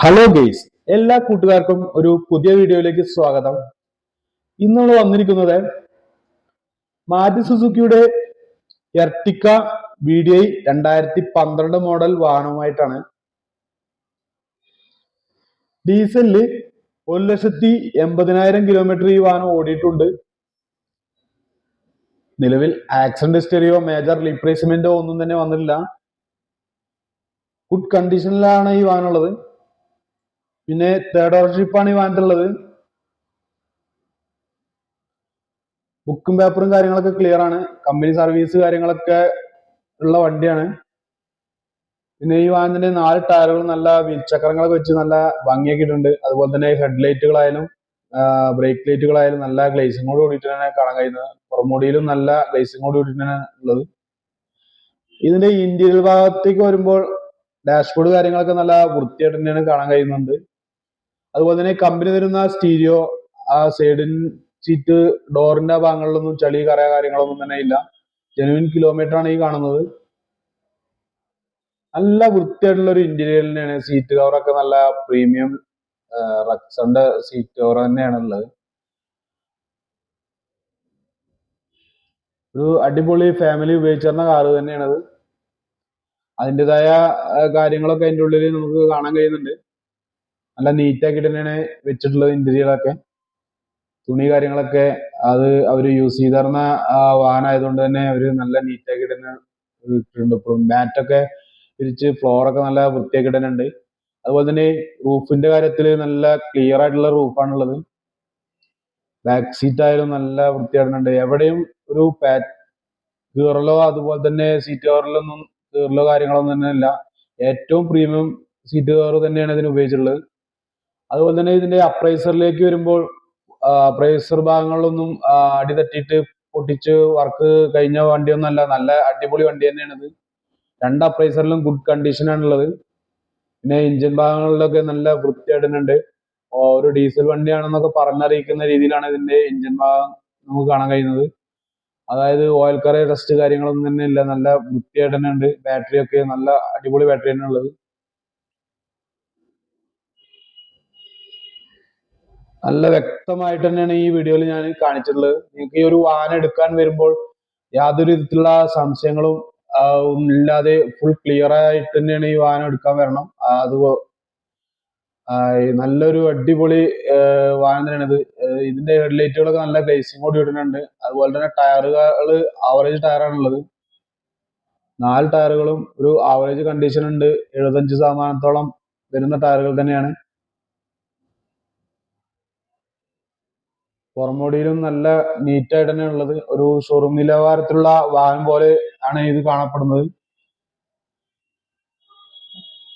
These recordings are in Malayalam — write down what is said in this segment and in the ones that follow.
ഹലോ ഗെയ്സ് എല്ലാ കൂട്ടുകാർക്കും ഒരു പുതിയ വീഡിയോയിലേക്ക് സ്വാഗതം. ഇന്ന് നമ്മൾ വന്നിരിക്കുന്നത് മാറ്റി സുസുക്കിയുടെ എർട്ടിക്ക വി ഡി ഐ രണ്ടായിരത്തി പന്ത്രണ്ട് മോഡൽ വാഹനവുമായിട്ടാണ്. ഡീസലിൽ ഒരു ലക്ഷത്തി എൺപതിനായിരം കിലോമീറ്റർ ഈ വാഹനം ഓടിയിട്ടുണ്ട്. നിലവിൽ ആക്സിഡന്റ് ഹിസ്റ്ററിയോ മേജർ റീപ്ലേസ്മെന്റോ ഒന്നും തന്നെ വന്നിട്ടില്ല. ഗുഡ് കണ്ടീഷനിലാണ് ഈ വാഹനം ഉള്ളത്. പിന്നെ തേർഡ് ആണ് ഈ വാങ്ങിട്ടുള്ളത് ബുക്കും പേപ്പറും കാര്യങ്ങളൊക്കെ ക്ലിയർ ആണ്. കമ്പനി സർവീസ് കാര്യങ്ങളൊക്കെ ഉള്ള വണ്ടിയാണ്. പിന്നെ ഈ വാഹനത്തിന്റെ നാല് ടയറുകൾ നല്ല വീൽചക്രങ്ങളൊക്കെ വെച്ച് നല്ല ഭംഗിയൊക്കെ ഇട്ടിട്ടുണ്ട്. അതുപോലെ തന്നെ ഹെഡ് ലൈറ്റുകളായാലും ബ്രേക്ക് ലൈറ്റുകളായാലും നല്ല ഗ്ലേസിങ്ങോട് കൂടിയിട്ട് തന്നെ കാണാൻ കഴിയുന്നത്. പുറമോടിയിലും നല്ല ഗ്ലേസിങ്ങോട് കൂടിയിട്ടാണ് ഉള്ളത്. ഇതിന്റെ ഇന്റീരിയർ ഭാഗത്തേക്ക് വരുമ്പോൾ ഡാഷ്ബോർഡ് കാര്യങ്ങളൊക്കെ നല്ല വൃത്തിയായിട്ട് തന്നെയാണ് കാണാൻ കഴിയുന്നുണ്ട്. അതുപോലെ തന്നെ കമ്പനി തരുന്ന സ്റ്റീരിയോ ആ സൈഡിൻ സീറ്റ് ഡോറിന്റെ ഭാഗങ്ങളിലൊന്നും ചളി കറ കാര്യങ്ങളൊന്നും തന്നെ ഇല്ല. ജെനുവിൻ കിലോമീറ്റർ ആണ് ഈ കാണുന്നത്. നല്ല വൃത്തിയായിട്ടുള്ള ഒരു ഇന്റീരിയർ സീറ്റ് കവറൊക്കെ നല്ല പ്രീമിയം റക്സന്റെ സീറ്റ് കവർ തന്നെയാണ് ഉള്ളത്. ഒരു അടിപൊളി ഫാമിലി ഉപയോഗിച്ചിരുന്ന കാറ് തന്നെയാണത്. അതിന്റെതായ കാര്യങ്ങളൊക്കെ അതിന്റെ ഉള്ളിൽ നമുക്ക് കാണാൻ കഴിയുന്നുണ്ട്. നല്ല നീറ്റ് ആക്കിയിട്ട് തന്നെയാണ് വെച്ചിട്ടുള്ളത് ഇന്റീരിയറൊക്കെ തുണി കാര്യങ്ങളൊക്കെ അത് അവർ യൂസ് ചെയ്തിരുന്ന വാഹനം ആയതുകൊണ്ട് തന്നെ അവർ നല്ല നീറ്റ് ആക്കിയിട്ട് തന്നെ ഇട്ടിട്ടുണ്ട്. ഇപ്പോഴും മാറ്റൊക്കെ തിരിച്ച് ഫ്ലോറൊക്കെ നല്ല വൃത്തിയാക്കി ഉണ്ട് അതുപോലെ തന്നെ റൂഫിന്റെ കാര്യത്തിൽ നല്ല ക്ലിയർ ആയിട്ടുള്ള റൂഫാണുള്ളത് ബാക്ക് സീറ്റ് ആയാലും നല്ല വൃത്തിയായിട്ടുണ്ട് എവിടെയും ഒരു പാറ്റ് കീറലോ അതുപോലെ തന്നെ സീറ്റ് കവറിലൊന്നും കീറലോ കാര്യങ്ങളൊന്നും തന്നെ ഇല്ല. ഏറ്റവും പ്രീമിയം സീറ്റ് കവർ തന്നെയാണ് ഇതിന് ഉപയോഗിച്ചിട്ടുള്ളത്. അതുപോലെ തന്നെ ഇതിന്റെ അപ്രൈസറിലേക്ക് വരുമ്പോൾ അപ്രൈസർ ഭാഗങ്ങളിലൊന്നും അടി തട്ടിയിട്ട് പൊട്ടിച്ച് വർക്ക് കഴിഞ്ഞ വണ്ടിയൊന്നും അല്ല. നല്ല അടിപൊളി വണ്ടി തന്നെയാണ് ഇത് രണ്ട് അപ്രൈസറിലും ഗുഡ് കണ്ടീഷൻ ആണുള്ളത്. പിന്നെ എഞ്ചിൻ ഭാഗങ്ങളിലൊക്കെ നല്ല വൃത്തിയായിട്ടുണ്ട് ഒരു ഡീസൽ വണ്ടിയാണെന്നൊക്കെ പറഞ്ഞറിയിക്കുന്ന രീതിയിലാണ് ഇതിന്റെ എഞ്ചിൻ ഭാഗം നമുക്ക് കാണാൻ കഴിയുന്നത്. അതായത് ഓയിൽ കറി റെസ്റ്റ് കാര്യങ്ങളൊന്നും തന്നെ ഇല്ല. നല്ല വൃത്തിയായിട്ട് തന്നെ ഉണ്ട് ബാറ്ററി ഒക്കെ നല്ല അടിപൊളി ബാറ്ററി തന്നെ ഉള്ളത് നല്ല വ്യക്തമായിട്ട് തന്നെയാണ് ഈ വീഡിയോയിൽ ഞാൻ കാണിച്ചിട്ടുള്ളത്. നിങ്ങൾക്ക് ഈ ഒരു വാഹനം എടുക്കാൻ വരുമ്പോൾ യാതൊരു വിധത്തിലുള്ള സംശയങ്ങളും ഇല്ലാതെ ഫുൾ ക്ലിയർ ആയിട്ട് തന്നെയാണ് ഈ വാഹനം എടുക്കാൻ വരണം. അത് നല്ലൊരു അടിപൊളി വാഹനം തന്നെയാണ് ഇത്. ഇതിന്റെ ഹെഡ്ലൈറ്റുകളൊക്കെ നല്ല ഗ്ലേസിംഗ് കൂടി ഇടുന്നുണ്ട്. അതുപോലെ തന്നെ ടയറുകൾ ആവറേജ് ടയറാണുള്ളത് നാല് ടയറുകളും ഒരു ആവറേജ് കണ്ടീഷൻ ഉണ്ട്. എഴുപത്തഞ്ച് ശതമാനത്തോളം വരുന്ന ടയറുകൾ തന്നെയാണ്. പുറമോടിയിലും നല്ല നീറ്റ് ആയിട്ട് തന്നെ ഉള്ളത്. ഒരു ഷോറൂം നിലവാരത്തിലുള്ള വാഹനം പോലെ ആണ് ഇത് കാണപ്പെടുന്നത്.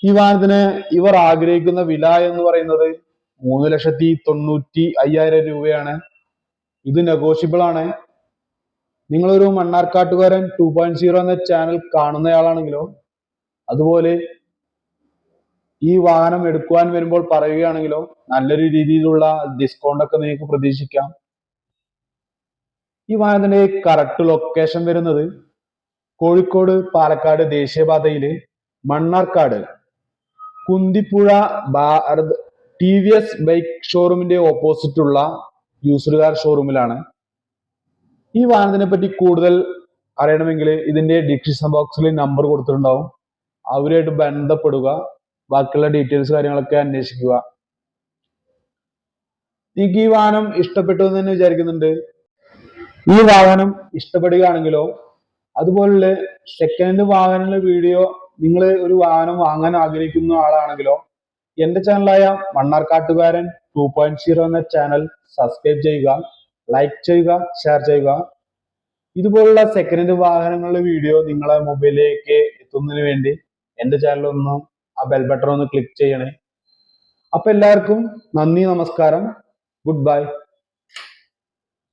ഈ വാഹനത്തിന് ഇവർ ആഗ്രഹിക്കുന്ന വില എന്ന് പറയുന്നത് മൂന്ന് ലക്ഷത്തി തൊണ്ണൂറ്റി അയ്യായിരം രൂപയാണ്. ഇത് നെഗോഷ്യബിൾ ആണ്. നിങ്ങളൊരു മണ്ണാർക്കാട്ടുകാരൻ ടു പോയിന്റ് സീറോ എന്ന ചാനൽ കാണുന്നയാളാണെങ്കിലോ അതുപോലെ ഈ വാഹനം എടുക്കുവാൻ വരുമ്പോൾ പറയുകയാണെങ്കിലോ നല്ലൊരു രീതിയിലുള്ള ഡിസ്കൗണ്ട് ഒക്കെ നിങ്ങൾക്ക് പ്രതീക്ഷിക്കാം. ഈ വാഹനത്തിന്റെ കറക്റ്റ് ലൊക്കേഷൻ വരുന്നത് കോഴിക്കോട് പാലക്കാട് ദേശീയപാതയിൽ Mannarkkad Kunthipuzha Bharat T V S bike ഷോറൂമിന്റെ opposite ഉള്ള ഷോറൂമിലാണ് ഈ വാഹനത്തിനെ പറ്റി കൂടുതൽ അറിയണമെങ്കിൽ ഇതിന്റെ ഡിസ്ക്രിപ്ഷൻ ബോക്സിൽ നമ്പർ കൊടുത്തിട്ടുണ്ടാവും. അവരുമായിട്ട് ബന്ധപ്പെടുക. ബാക്കിയുള്ള ഡീറ്റെയിൽസ് കാര്യങ്ങളൊക്കെ അന്വേഷിക്കുക. നിങ്ങൾക്ക് ഈ വാഹനം ഇഷ്ടപ്പെട്ടു എന്ന് തന്നെ വിചാരിക്കുന്നുണ്ട്. ഈ വാഹനം ഇഷ്ടപ്പെടുകയാണെങ്കിലോ അതുപോലുള്ള സെക്കൻഡ് ഹാൻഡ് വാഹനങ്ങളുടെ വീഡിയോ നിങ്ങൾ ഒരു വാഹനം വാങ്ങാൻ ആഗ്രഹിക്കുന്ന ആളാണെങ്കിലോ എന്റെ ചാനലായ മണ്ണാർക്കാട്ടുകാരൻ ടു പോയിന്റ് സീറോ എന്ന ചാനൽ സബ്സ്ക്രൈബ് ചെയ്യുക ലൈക്ക് ചെയ്യുക ഷെയർ ചെയ്യുക. ഇതുപോലുള്ള സെക്കൻഡ് ഹാൻഡ് വാഹനങ്ങളുടെ വീഡിയോ നിങ്ങളെ മൊബൈലിലേക്ക് എത്തുന്നതിന് വേണ്ടി എന്റെ ചാനലൊന്നും ആ ബെൽ ബട്ടൺ ഒന്ന് ക്ലിക്ക് ചെയ്യണേ. അപ്പൊ എല്ലാവർക്കും നന്ദി നമസ്കാരം. Good bye